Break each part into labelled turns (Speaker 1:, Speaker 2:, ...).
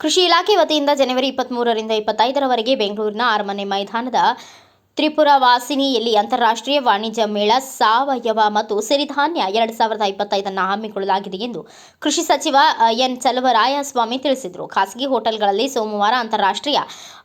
Speaker 1: ಕೃಷಿ ಇಲಾಖೆ ವತಿಯಿಂದ ಜನವರಿ ಇಪ್ಪತ್ತ್ಮೂರರಿಂದ ಇಪ್ಪತ್ತೈದರವರೆಗೆ ಬೆಂಗಳೂರಿನ ಅರಮನೆ ಮೈದಾನದ ತ್ರಿಪುರ ವಾಸಿನಿಯಲ್ಲಿ ಅಂತಾರಾಷ್ಟ್ರೀಯ ವಾಣಿಜ್ಯ ಮೇಳ, ಸಾವಯವ ಮತ್ತು ಸಿರಿಧಾನ್ಯ ಎರಡು ಸಾವಿರದ ಇಪ್ಪತ್ತೈದನ್ನು ಹಮ್ಮಿಕೊಳ್ಳಲಾಗಿದೆ ಎಂದು ಕೃಷಿ ಸಚಿವ ಎನ್ ಚಲುವರಾಯಸ್ವಾಮಿ ತಿಳಿಸಿದರು. ಖಾಸಗಿ ಹೋಟೆಲ್ಗಳಲ್ಲಿ ಸೋಮವಾರ ಅಂತಾರಾಷ್ಟ್ರೀಯ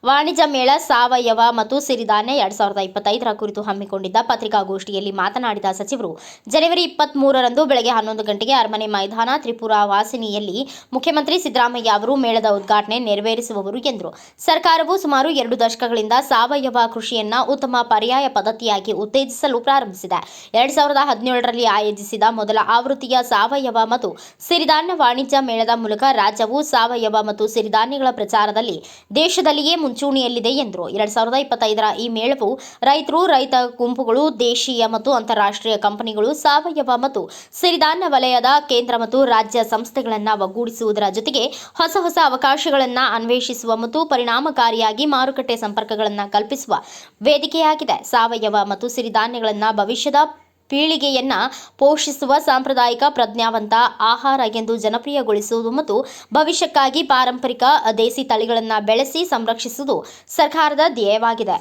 Speaker 1: ವಾಣಿಜ್ಯ ಮೇಳ, ಸಾವಯವ ಮತ್ತು ಸಿರಿಧಾನ್ಯ ಎರಡು ಸಾವಿರದ ಇಪ್ಪತ್ತೈದರ ಕುರಿತು ಹಮ್ಮಿಕೊಂಡಿದ್ದ ಪತ್ರಿಕಾಗೋಷ್ಠಿಯಲ್ಲಿ ಮಾತನಾಡಿದ ಸಚಿವರು, ಜನವರಿ ಇಪ್ಪತ್ತ್ಮೂರರಂದು ಬೆಳಗ್ಗೆ ಹನ್ನೊಂದು ಗಂಟೆಗೆ ಅರಮನೆ ಮೈದಾನ, ತ್ರಿಪುರ ವಾಸಿನಿಯಲ್ಲಿ ಮುಖ್ಯಮಂತ್ರಿ ಸಿದ್ದರಾಮಯ್ಯ ಅವರು ಮೇಳದ ಉದ್ಘಾಟನೆ ನೆರವೇರಿಸುವವರು ಎಂದರು. ಸರ್ಕಾರವು ಸುಮಾರು ಎರಡು ದಶಕಗಳಿಂದ ಸಾವಯವ ಕೃಷಿಯನ್ನ ಉತ್ತಮ ಪರ್ಯಾಯ ಪದ್ಧತಿಯಾಗಿ ಉತ್ತೇಜಿಸಲು ಪ್ರಾರಂಭಿಸಿದೆ. ಎರಡ್ ಸಾವಿರದ ಹದಿನೇಳರಲ್ಲಿ ಆಯೋಜಿಸಿದ ಮೊದಲ ಆವೃತ್ತಿಯ ಸಾವಯವ ಮತ್ತು ಸಿರಿಧಾನ್ಯ ವಾಣಿಜ್ಯ ಮೇಳದ ಮೂಲಕ ರಾಜ್ಯವು ಸಾವಯವ ಮತ್ತು ಸಿರಿಧಾನ್ಯಗಳ ಪ್ರಚಾರದಲ್ಲಿ ದೇಶದಲ್ಲಿಯೇ ಮುಂಚೂಣಿಯಲ್ಲಿದೆ ಎಂದರು. ಎರಡ್ ಸಾವಿರದ ಇಪ್ಪತ್ತೈದರ ಈ ಮೇಳವು ರೈತರು, ರೈತ ಗುಂಪುಗಳು, ದೇಶೀಯ ಮತ್ತು ಅಂತಾರಾಷ್ಟ್ರೀಯ ಕಂಪನಿಗಳು, ಸಾವಯವ ಮತ್ತು ಸಿರಿಧಾನ್ಯ ವಲಯದ ಕೇಂದ್ರ ಮತ್ತು ರಾಜ್ಯ ಸಂಸ್ಥೆಗಳನ್ನು ಒಗ್ಗೂಡಿಸುವುದರ ಜೊತೆಗೆ ಹೊಸ ಹೊಸ ಅವಕಾಶಗಳನ್ನು ಅನ್ವೇಷಿಸುವ ಮತ್ತು ಪರಿಣಾಮಕಾರಿಯಾಗಿ ಮಾರುಕಟ್ಟೆ ಸಂಪರ್ಕಗಳನ್ನು ಕಲ್ಪಿಸುವ ವೇದಿಕೆಯಾಗಿದೆ ಸಾವಯವ ಮತ್ತು ಸಿರಿಧಾನ್ಯಗಳನ್ನು ಭವಿಷ್ಯದ ಪೀಳಿಗೆಯನ್ನ ಪೋಷಿಸುವ ಸಾಂಪ್ರದಾಯಿಕ ಪ್ರಜ್ಞಾವಂತ ಆಹಾರ ಎಂದು ಜನಪ್ರಿಯಗೊಳಿಸುವುದು ಮತ್ತು ಭವಿಷ್ಯಕ್ಕಾಗಿ ಪಾರಂಪರಿಕ ದೇಸಿ ತಳಿಗಳನ್ನು ಬೆಳೆಸಿ ಸಂರಕ್ಷಿಸುವುದು ಸರ್ಕಾರದ ಧ್ಯೇಯವಾಗಿದೆ.